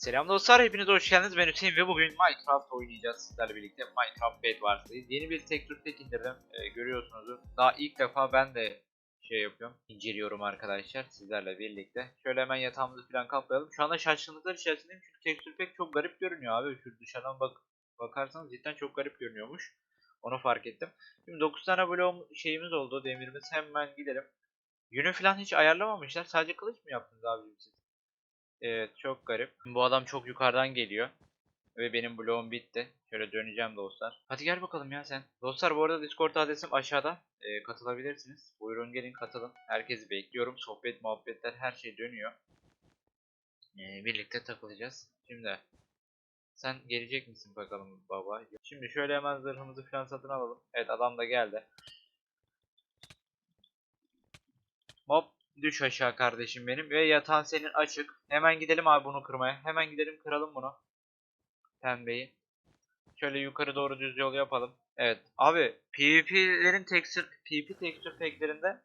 Selam dostlar, hepiniz hoş geldiniz. Ben Hüseyin ve bugün Minecraft oynayacağız sizlerle birlikte. Minecraft Bedwars'tayız. Yeni bir tekstür pack indirdim. Ee, görüyorsunuzdur. Daha ilk defa ben de şey yapıyorum, inceliyorum arkadaşlar sizlerle birlikte. Şöyle hemen yatağımızı falan kaplayalım. Şu anda şaşkınlıklar içerisindeyim çünkü tekstür pack çok garip görünüyor abi. Şu dışarıdan bak bakarsanız cidden çok garip görünüyormuş. Onu fark ettim. Şimdi 9 tane bloğum şeyimiz oldu, demirimiz. Hemen gidelim. Yünü falan hiç ayarlamamışlar. Sadece kılıç mı yaptınız abi siz? Evet çok garip. Bu adam çok yukarıdan geliyor. Ve benim bloğum bitti. Şöyle döneceğim dostlar. Hadi gel bakalım ya sen. Dostlar bu arada Discord adresim aşağıda. Ee, katılabilirsiniz. Buyurun gelin katılın. Herkesi bekliyorum. Sohbet muhabbetler her şey dönüyor. Ee, birlikte takılacağız. Şimdi sen gelecek misin bakalım baba? Şimdi şöyle hemen zırhımızı falan satın alalım. Evet adam da geldi. Hop düş aşağı kardeşim benim ve yatağın senin açık. Hemen gidelim abi bunu kırmaya. Hemen gidelim kıralım bunu. Pembeyi. Şöyle yukarı doğru düz yol yapalım. Evet. Abi PvP'lerin texture PvP texture pack'lerinde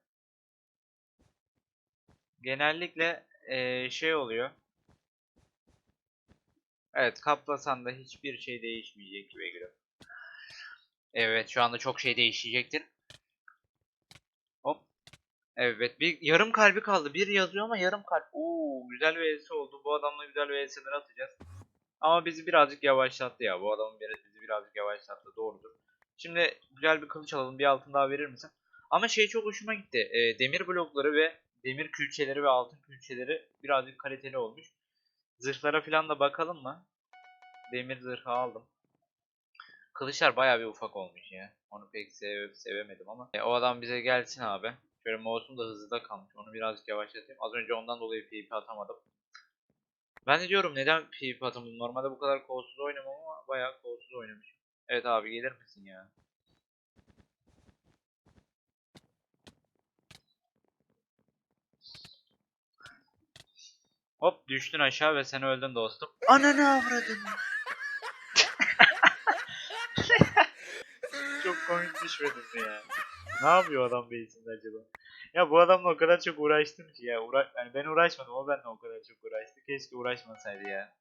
genellikle eee, şey oluyor. Evet kaplasan da hiçbir şey değişmeyecek gibi geliyor. Evet şu anda çok şey değişecektir. Evet bir yarım kalbi kaldı. Bir yazıyor ama yarım kalp. Oo güzel vs oldu. Bu adamla güzel vs'ler atacağız. Ama bizi birazcık yavaşlattı ya. Bu adamın biri bizi birazcık yavaşlattı. Doğrudur. Şimdi güzel bir kılıç alalım. Bir altın daha verir misin? Ama şey çok hoşuma gitti. Ee, demir blokları ve demir külçeleri ve altın külçeleri birazcık kaliteli olmuş. Zırhlara falan da bakalım mı? Demir zırhı aldım. Kılıçlar bayağı bir ufak olmuş ya. Onu pek sev sevemedim ama. E, o adam bize gelsin abi. Şöyle mouse'um da hızlıda kalmış. Onu birazcık yavaşlatayım. Az önce ondan dolayı PvP atamadım. Ben de diyorum neden PvP atamadım. Normalde bu kadar kolsuz oynamam ama bayağı kolsuz oynamışım. Evet abi gelir misin ya? Hop düştün aşağı ve sen öldün dostum. Ananı avradın. Çok komik düşmedin mi ya? Ne yapıyor adam base'inde acaba? Ya bu adamla o kadar çok uğraştım ki ya. Uğra yani ben uğraşmadım o benimle o kadar çok uğraştı. Keşke uğraşmasaydı ya.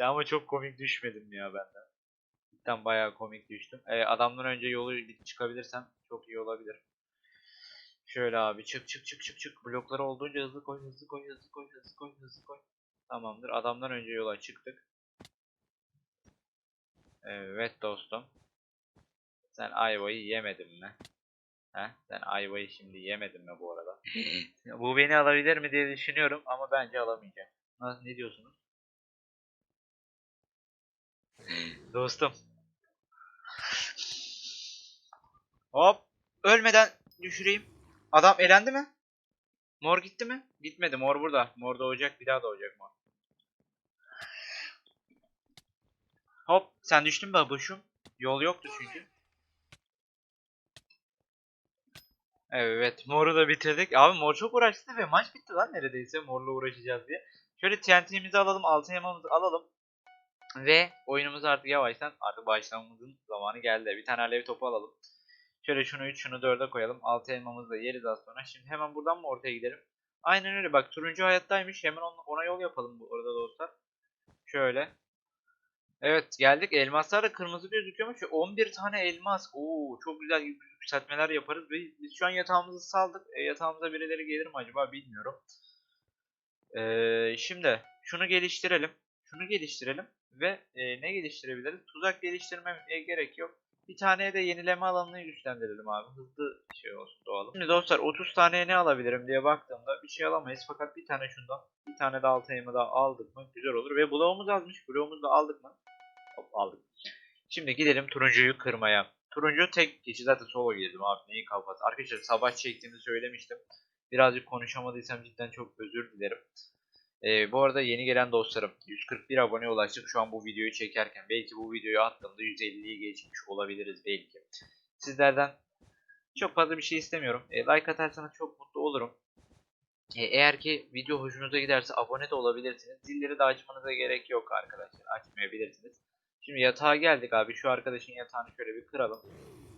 Ama çok komik düşmedim ya benden. Cidden bayağı komik düştüm. Ee, adamdan önce yolu çıkabilirsem çok iyi olabilir. Şöyle abi çık çık çık çık çık. Blokları olduğunca hızlı koy hızlı koy hızlı koy hızlı koy hızlı koy. Tamamdır. Adamdan önce yola çıktık. Evet dostum. Sen ayvayı yemedin mi? He? Sen ayvayı şimdi yemedin mi bu arada? bu beni alabilir mi diye düşünüyorum ama bence alamayacak. Nasıl ne diyorsunuz? Dostum. Hop. Ölmeden düşüreyim. Adam elendi mi? Mor gitti mi? Gitmedi. Mor burada. Mor doğacak. Bir daha doğacak mor. Hop. Sen düştün mü babuşum? Yol yoktu çünkü. Evet. Mor'u da bitirdik. Abi mor çok uğraştı ve maç bitti lan neredeyse. Mor'la uğraşacağız diye. Şöyle TNT'mizi alalım. Altın elmamızı alalım. Ve oyunumuz artık yavaştan artık başlamamızın zamanı geldi. Bir tane alev topu alalım. Şöyle şunu 3 şunu 4'e koyalım. Altı elmamızı da yeriz az sonra. Şimdi hemen buradan mı ortaya gidelim? Aynen öyle bak turuncu hayattaymış. Hemen ona yol yapalım bu arada dostlar. Şöyle. Evet geldik. Elmaslar da kırmızı gözüküyormuş. 11 tane elmas. Oo çok güzel yükseltmeler yaparız. Ve biz şu an yatağımızı saldık. E, yatağımıza birileri gelir mi acaba bilmiyorum. Ee, şimdi şunu geliştirelim. Şunu geliştirelim. Ve e, ne geliştirebiliriz? Tuzak geliştirmeye gerek yok. Bir tane de yenileme alanını güçlendirelim abi. Hızlı şey olsun doğalım. Şimdi dostlar 30 tane ne alabilirim diye baktığımda bir şey alamayız. Fakat bir tane şundan bir tane de altı elma daha aldık mı güzel olur. Ve bloğumuz azmış. Bloğumuzu da aldık mı? Aldık. Şimdi gidelim turuncuyu kırmaya. Turuncu tek kişi zaten solo girdim abi neyi kafası. Arkadaşlar sabah çektiğimi söylemiştim. Birazcık konuşamadıysam cidden çok özür dilerim. Ee, bu arada yeni gelen dostlarım 141 abone ulaştık şu an bu videoyu çekerken. Belki bu videoyu attığımda 150'yi geçmiş olabiliriz belki. Sizlerden çok fazla bir şey istemiyorum. E, like atarsanız çok mutlu olurum. E, eğer ki video hoşunuza giderse abone de olabilirsiniz. Zilleri de açmanıza gerek yok arkadaşlar. Açmayabilirsiniz. Şimdi yatağa geldik abi. Şu arkadaşın yatağını şöyle bir kıralım.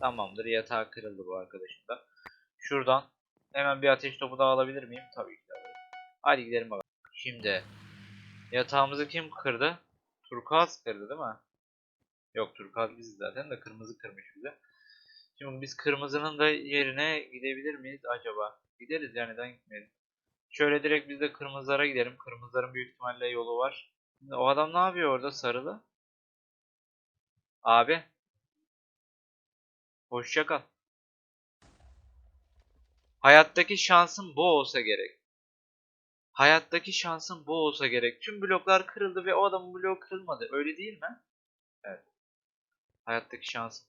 Tamamdır. Yatağı kırıldı bu arkadaşın da. Şuradan hemen bir ateş topu daha alabilir miyim? Tabii ki alırım. Hadi gidelim bakalım. Şimdi Yatağımızı kim kırdı? Turkuaz kırdı değil mi? Yok turkuaz biziz zaten de kırmızı kırmış bize. Şimdi biz kırmızının da yerine gidebilir miyiz acaba? Gideriz yani neden gitmeyelim? Şöyle direkt biz de kırmızılara gidelim. Kırmızıların büyük ihtimalle yolu var. Şimdi o adam ne yapıyor orada sarılı? Abi. Hoşça kal. Hayattaki şansın bu olsa gerek. Hayattaki şansın bu olsa gerek. Tüm bloklar kırıldı ve o adamın bloğu kırılmadı. Öyle değil mi? Evet. Hayattaki şansım.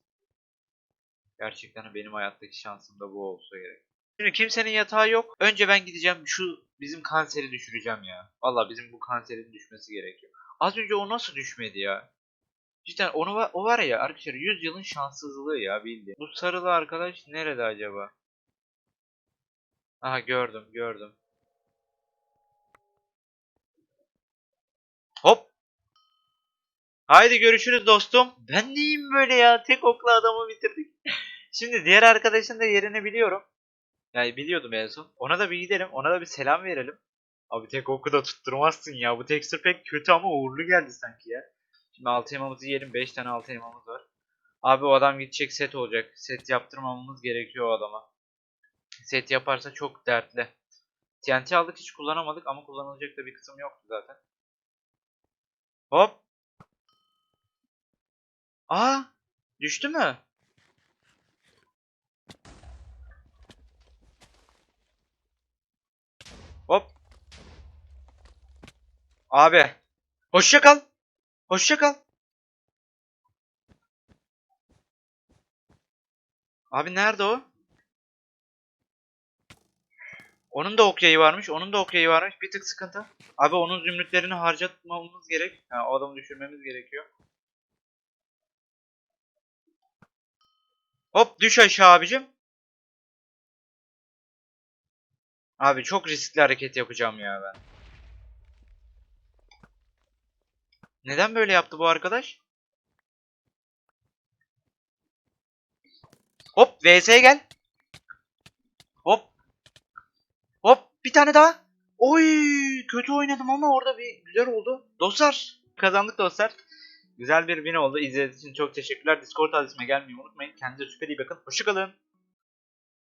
Gerçekten benim hayattaki şansım da bu olsa gerek. Şimdi kimsenin yatağı yok. Önce ben gideceğim şu bizim kanseri düşüreceğim ya. Valla bizim bu kanserin düşmesi gerekiyor. Az önce o nasıl düşmedi ya? Cidden onu va- o var ya arkadaşlar 100 yılın şanssızlığı ya bildiğin. Bu sarılı arkadaş nerede acaba? Aha gördüm gördüm. Hop. Haydi görüşürüz dostum. Ben neyim böyle ya? Tek okla adamı bitirdik. Şimdi diğer arkadaşın da yerini biliyorum. Yani biliyordum en son. Ona da bir gidelim. Ona da bir selam verelim. Abi tek oku da tutturmazsın ya. Bu texture pek kötü ama uğurlu geldi sanki ya. Şimdi altı elmamızı yiyelim. 5 tane altı elmamız var. Abi o adam gidecek set olacak. Set yaptırmamamız gerekiyor o adama. Set yaparsa çok dertli. TNT aldık hiç kullanamadık ama kullanılacak da bir kısım yoktu zaten. Hop. Aa! Düştü mü? Hop. Abi. Hoşça kal. Hoşça kal. Abi nerede o? Onun da ok yayı varmış. Onun da ok yayı varmış. Bir tık sıkıntı. Abi onun zümrütlerini harcatmamız gerek. Ha, o adamı düşürmemiz gerekiyor. Hop düş aşağı abicim. Abi çok riskli hareket yapacağım ya ben. Neden böyle yaptı bu arkadaş? Hop VS'ye gel. Hop. Hop bir tane daha. Oy kötü oynadım ama orada bir güzel oldu. Dostlar kazandık dostlar. Güzel bir win oldu. İzlediğiniz için çok teşekkürler. Discord adresime gelmeyi unutmayın. Kendinize süper iyi bakın. Hoşçakalın.